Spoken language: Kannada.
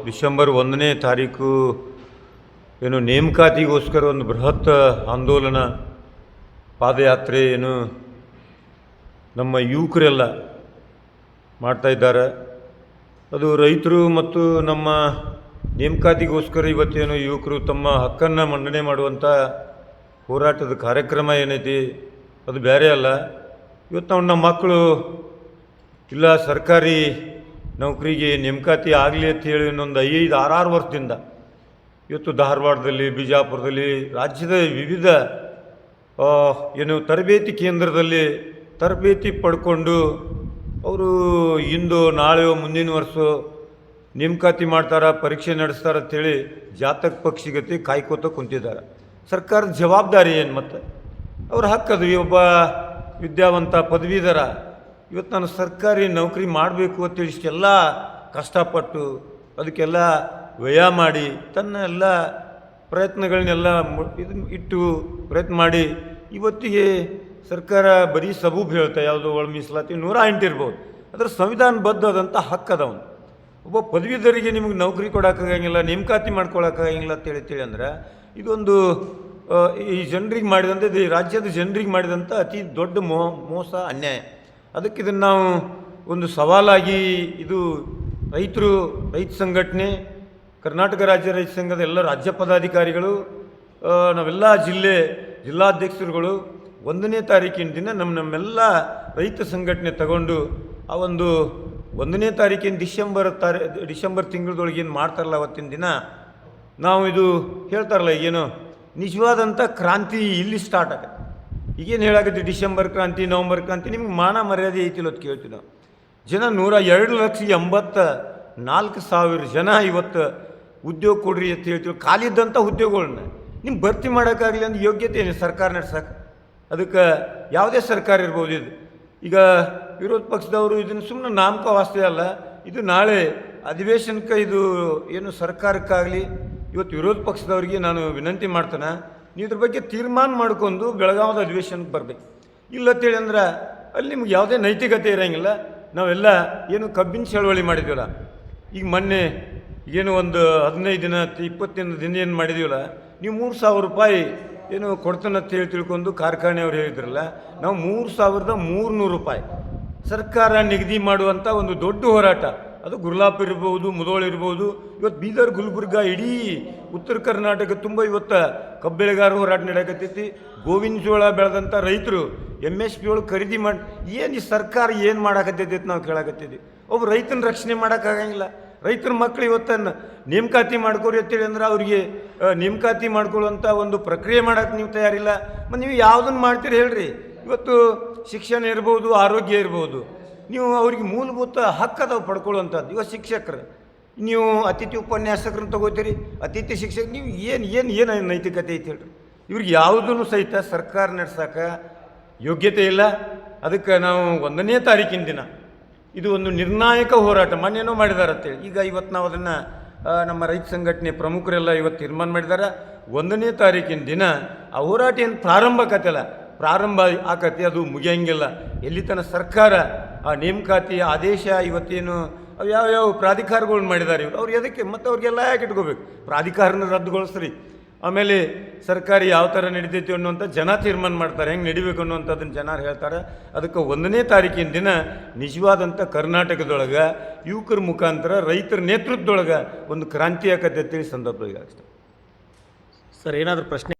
ಡಿಸೆಂಬರ್ ಒಂದನೇ ತಾರೀಕು ಏನು ನೇಮಕಾತಿಗೋಸ್ಕರ ಒಂದು ಬೃಹತ್ ಆಂದೋಲನ, ಪಾದಯಾತ್ರೆ ಏನು ನಮ್ಮ ಯುವಕರೆಲ್ಲ ಮಾಡ್ತಾಯಿದ್ದಾರೆ ಅದು ರೈತರು ಮತ್ತು ನಮ್ಮ ನೇಮಕಾತಿಗೋಸ್ಕರ ಇವತ್ತೇನು ಯುವಕರು ತಮ್ಮ ಹಕ್ಕನ್ನು ಮಂಡನೆ ಮಾಡುವಂಥ ಹೋರಾಟದ ಕಾರ್ಯಕ್ರಮ ಏನೈತಿ, ಅದು ಬೇರೆ ಅಲ್ಲ. ಇವತ್ತು ನಾವು ನಮ್ಮ ಮಕ್ಕಳು ಇಲ್ಲ, ಸರ್ಕಾರಿ ನೌಕರಿಗೆ ನೇಮಕಾತಿ ಆಗಲಿ ಅಂತ ಹೇಳಿ ಇನ್ನೊಂದು ಐದು ಆರಾರು ವರ್ಷದಿಂದ ಇವತ್ತು ಧಾರವಾಡದಲ್ಲಿ, ಬಿಜಾಪುರದಲ್ಲಿ, ರಾಜ್ಯದ ವಿವಿಧ ಏನು ತರಬೇತಿ ಕೇಂದ್ರದಲ್ಲಿ ತರಬೇತಿ ಪಡ್ಕೊಂಡು ಅವರು ಇಂದು ನಾಳೆಯೋ ಮುಂದಿನ ವರ್ಷ ನೇಮಕಾತಿ ಮಾಡ್ತಾರೆ, ಪರೀಕ್ಷೆ ನಡೆಸ್ತಾರೆ ಅಂತೇಳಿ ಜಾತಕ ಪಕ್ಷಿಗತಿ ಕಾಯ್ಕೋತ ಕುಂತಿದ್ದಾರೆ. ಸರ್ಕಾರದ ಜವಾಬ್ದಾರಿ ಏನು ಮತ್ತೆ? ಅವ್ರ ಹಕ್ಕದು ಒಬ್ಬ ವಿದ್ಯಾವಂತ ಪದವೀಧರ ಇವತ್ತು ನಾನು ಸರ್ಕಾರಿ ನೌಕರಿ ಮಾಡಬೇಕು ಅಂತ ಇಷ್ಟೆಲ್ಲ ಕಷ್ಟಪಟ್ಟು ಅದಕ್ಕೆಲ್ಲ ವ್ಯಯ ಮಾಡಿ ತನ್ನ ಎಲ್ಲ ಪ್ರಯತ್ನಗಳನ್ನೆಲ್ಲ ಇದು ಇಟ್ಟು ಪ್ರಯತ್ನ ಮಾಡಿ ಇವತ್ತಿಗೆ ಸರ್ಕಾರ ಬರೀ ಸಬೂಬ್ ಹೇಳ್ತಾ ಯಾವುದು ಒಳ ಮೀಸಲಾತಿ ನೂರ ಎಂಟು ಇರ್ಬೋದು. ಅದರ ಸಂವಿಧಾನಬದ್ಧದಂಥ ಹಕ್ಕದವನು ಒಬ್ಬ ಪದವೀಧರಿಗೆ ನಿಮಗೆ ನೌಕರಿ ಕೊಡೋಕ್ಕಾಗಂಗಿಲ್ಲ, ನೇಮಕಾತಿ ಮಾಡ್ಕೊಳಕ್ಕಾಗಂಗಿಲ್ಲ ಅಂತ ತಿಳಿ ಅಂದ್ರೆ ಇದೊಂದು ಈ ಜನರಿಗೆ ಮಾಡಿದಂಥ ರಾಜ್ಯದ ಜನರಿಗೆ ಮಾಡಿದಂಥ ಅತಿ ದೊಡ್ಡ ಮೋ, ಮೋಸ, ಅನ್ಯಾಯ. ಅದಕ್ಕೆ ಇದನ್ನು ನಾವು ಒಂದು ಸವಾಲಾಗಿ ಇದು ರೈತರು, ರೈತ ಸಂಘಟನೆ, ಕರ್ನಾಟಕ ರಾಜ್ಯ ರೈತ ಸಂಘದ ಎಲ್ಲ ರಾಜ್ಯ ಪದಾಧಿಕಾರಿಗಳು ನಾವೆಲ್ಲ ಜಿಲ್ಲೆ ಜಿಲ್ಲಾಧ್ಯಕ್ಷರುಗಳು ಒಂದನೇ ತಾರೀಕಿನ ದಿನ ನಮ್ಮ ನಮ್ಮೆಲ್ಲ ರೈತ ಸಂಘಟನೆ ತಗೊಂಡು ಆ ಒಂದು ಒಂದನೇ ತಾರೀಕಿನ ಡಿಸೆಂಬರ್ ತಾರೀ, ಡಿಸೆಂಬರ್ ತಿಂಗಳದೊಳಗೆ ಏನು ಮಾಡ್ತಾರಲ್ಲ ಅವತ್ತಿನ ದಿನ, ನಾವು ಇದು ಹೇಳ್ತಾರಲ್ಲ ಏನು ನಿಜವಾದಂಥ ಕ್ರಾಂತಿ ಇಲ್ಲಿ ಸ್ಟಾರ್ಟ್ ಆಗತ್ತೆ. ಈಗೇನು ಹೇಳಾಗುತ್ತೆ ಡಿಸೆಂಬರ್ ಕ್ರಾಂತಿ, ನವಂಬರ್ ಕ್ರಾಂತಿ, ನಿಮ್ಗೆ ಮಾನ ಮರ್ಯಾದೆ ಐತಿಲ್ಲ ಅಂತ ಕೇಳ್ತೀವಿ ನಾವು ಜನ ನೂರ ಎರಡು ಲಕ್ಷ ಎಂಬತ್ತ ನಾಲ್ಕು ಸಾವಿರ ಜನ ಇವತ್ತು ಉದ್ಯೋಗ ಕೊಡ್ರಿ ಅಂತ ಹೇಳ್ತೀವಿ ಖಾಲಿದ್ದಂಥ ಉದ್ಯೋಗಗಳನ್ನ ನಿಮ್ಗೆ ಭರ್ತಿ ಮಾಡೋಕ್ಕಾಗಲಿ ಅಂದ್ರೆ ಯೋಗ್ಯತೆ ಏನು? ಸರ್ಕಾರ ನಡ್ಸಕ್ಕೆ ಅದಕ್ಕೆ ಯಾವುದೇ ಸರ್ಕಾರ ಇರ್ಬೋದು ಇದು. ಈಗ ವಿರೋಧ ಪಕ್ಷದವರು ಇದನ್ನು ಸುಮ್ಮನೆ ನಾಮಕ ವಾಸ್ತೆ ಅಲ್ಲ. ಇದು ನಾಳೆ ಅಧಿವೇಶನಕ್ಕೆ ಇದು ಏನು ಸರ್ಕಾರಕ್ಕಾಗಲಿ, ಇವತ್ತು ವಿರೋಧ ಪಕ್ಷದವರಿಗೆ ನಾನು ವಿನಂತಿ ಮಾಡ್ತೇನೆ. ಇದ್ರ ಬಗ್ಗೆ ತೀರ್ಮಾನ ಮಾಡ್ಕೊಂಡು ಬೆಳಗಾವದ ಅಧಿವೇಶನಕ್ಕೆ ಬರಬೇಕು. ಇಲ್ಲ ಅಂತೇಳಿ ಅಂದ್ರೆ ಅಲ್ಲಿ ನಿಮ್ಗೆ ಯಾವುದೇ ನೈತಿಕತೆ ಇರೋಂಗಿಲ್ಲ. ನಾವೆಲ್ಲ ಏನು ಕಬ್ಬಿನ ಚಳವಳಿ ಮಾಡಿದ್ದೀವಲ್ಲ ಈಗ ಮೊನ್ನೆ ಏನು ಒಂದು ಹದಿನೈದು ದಿನ ಇಪ್ಪತ್ತಿನ ದಿನ ಏನು ಮಾಡಿದೀವಲ್ಲ, ನೀವು ಮೂರು ಸಾವಿರ ರೂಪಾಯಿ ಏನು ಕೊಡ್ತಾನಂತ ಹೇಳಿ ತಿಳ್ಕೊಂಡು ಕಾರ್ಖಾನೆಯವ್ರು ಹೇಳಿದ್ರಲ್ಲ, ನಾವು ಮೂರು ಸಾವಿರದ ಮೂರುನೂರು ರೂಪಾಯಿ ಸರ್ಕಾರ ನಿಗದಿ ಮಾಡುವಂಥ ಒಂದು ದೊಡ್ಡ ಹೋರಾಟ. ಅದು ಗುರ್ಲಾಪ್ ಇರ್ಬೋದು, ಮುದೋಳ ಇರ್ಬೋದು, ಇವತ್ತು ಬೀದರ್, ಗುಲ್ಬರ್ಗ, ಇಡೀ ಉತ್ತರ ಕರ್ನಾಟಕ ತುಂಬ ಇವತ್ತು ಕಬ್ಬು ಬೆಳೆಗಾರ ಹೋರಾಟ ನಡೆಯಕತ್ತೈತಿ. ಗೋವಿನ ಜೋಳ ಬೆಳೆದಂಥ ರೈತರು ಎಂ ಎಸ್ ಪಿ ಒಳಗೆ ಖರೀದಿ ಮಾಡಿ, ಏನು ಈ ಸರ್ಕಾರ ಏನು ಮಾಡಕತ್ತೈತಿ ಅಂತ ನಾವು ಕೇಳಾಕತ್ತಿದ್ವಿ ಒಬ್ಬ ರೈತನ ರಕ್ಷಣೆ ಮಾಡೋಕ್ಕಾಗಂಗಿಲ್ಲ ರೈತರ ಮಕ್ಕಳು ಇವತ್ತನ್ನು ನೇಮಕಾತಿ ಮಾಡ್ಕೋರಿ ಅಂತೇಳಿ ಅಂದ್ರೆ ಅವರಿಗೆ ನೇಮಕಾತಿ ಮಾಡ್ಕೊಳ್ಳುವಂಥ ಒಂದು ಪ್ರಕ್ರಿಯೆ ಮಾಡೋಕ್ಕೆ ನೀವು ತಯಾರಿಲ್ಲ. ಮತ್ತು ನೀವು ಯಾವುದನ್ನು ಮಾಡ್ತೀರಿ ಹೇಳ್ರಿ. ಇವತ್ತು ಶಿಕ್ಷಣ ಇರ್ಬೋದು, ಆರೋಗ್ಯ ಇರ್ಬೋದು. ನೀವು ಅವ್ರಿಗೆ ಮೂಲಭೂತ ಹಕ್ಕದವು ಪಡ್ಕೊಳ್ಳುವಂಥದ್ದು. ಇವಾಗ ಶಿಕ್ಷಕರು. ನೀವು ಅತಿಥಿ ಉಪನ್ಯಾಸಕರನ್ನ ತಗೋತೀರಿ, ಅತಿಥಿ ಶಿಕ್ಷಕ, ನೀವು ಏನು ಏನು ಏನು ನೈತಿಕತೆ ಐತಿ ಹೇಳ್ರಿ. ಇವ್ರಿಗೆ ಯಾವುದನ್ನು ಸಹಿತ ಸರ್ಕಾರ ನಡೆಸೋಕೆ ಯೋಗ್ಯತೆ ಇಲ್ಲ. ಅದಕ್ಕೆ ನಾವು ಒಂದನೇ ತಾರೀಕಿನ ದಿನ. ಇದು ಒಂದು ನಿರ್ಣಾಯಕ ಹೋರಾಟ. ಮಾನ್ಯನೂ ಮಾಡಿದಾರ ಅಂತೇಳಿ ಈಗ ಇವತ್ತು ನಾವು ಅದನ್ನು ನಮ್ಮ ರೈತ ಸಂಘಟನೆ ಪ್ರಮುಖರೆಲ್ಲ ಇವತ್ತು ತೀರ್ಮಾನ ಮಾಡಿದ್ದಾರೆ ಒಂದನೇ ತಾರೀಕಿನ ದಿನ ಆ ಹೋರಾಟ ಏನು ಪ್ರಾರಂಭ ಆ ಪ್ರಾರಂಭ ಆಕತಿ ಅದು ಮುಗಿಯಂಗಿಲ್ಲ. ಎಲ್ಲಿ ತನಕ ಸರ್ಕಾರ ಆ ನೇಮಕಾತಿ ಆದೇಶ ಇವತ್ತೇನು, ಅವು ಯಾವ ಯಾವ ಪ್ರಾಧಿಕಾರಗಳು ಮಾಡಿದ್ದಾರೆ ಇವರು, ಅವ್ರು ಎದಕ್ಕೆ? ಮತ್ತು ಅವ್ರಿಗೆಲ್ಲ ಯಾಕೆ ಇಟ್ಕೋಬೇಕು? ಪ್ರಾಧಿಕಾರನ ರದ್ದುಗೊಳಿಸ್ರಿ. ಆಮೇಲೆ ಸರ್ಕಾರಿ ಯಾವ ಥರ ನಡೀತೈತಿ ಅನ್ನುವಂಥ ಜನ ತೀರ್ಮಾನ ಮಾಡ್ತಾರೆ, ಹೆಂಗೆ ನಡಿಬೇಕು ಅನ್ನುವಂಥದ್ದನ್ನು ಜನರು ಹೇಳ್ತಾರೆ. ಅದಕ್ಕೆ ಒಂದನೇ ತಾರೀಕಿನ ದಿನ ನಿಜವಾದಂಥ ಕರ್ನಾಟಕದೊಳಗೆ ಯುವಕರ ಮುಖಾಂತರ ರೈತರ ನೇತೃತ್ವದೊಳಗೆ ಒಂದು ಕ್ರಾಂತಿ ಆಕತ್ತೆ ಅಂತೇಳಿ ಅಷ್ಟೆ. ಸರ್, ಏನಾದರೂ ಪ್ರಶ್ನೆ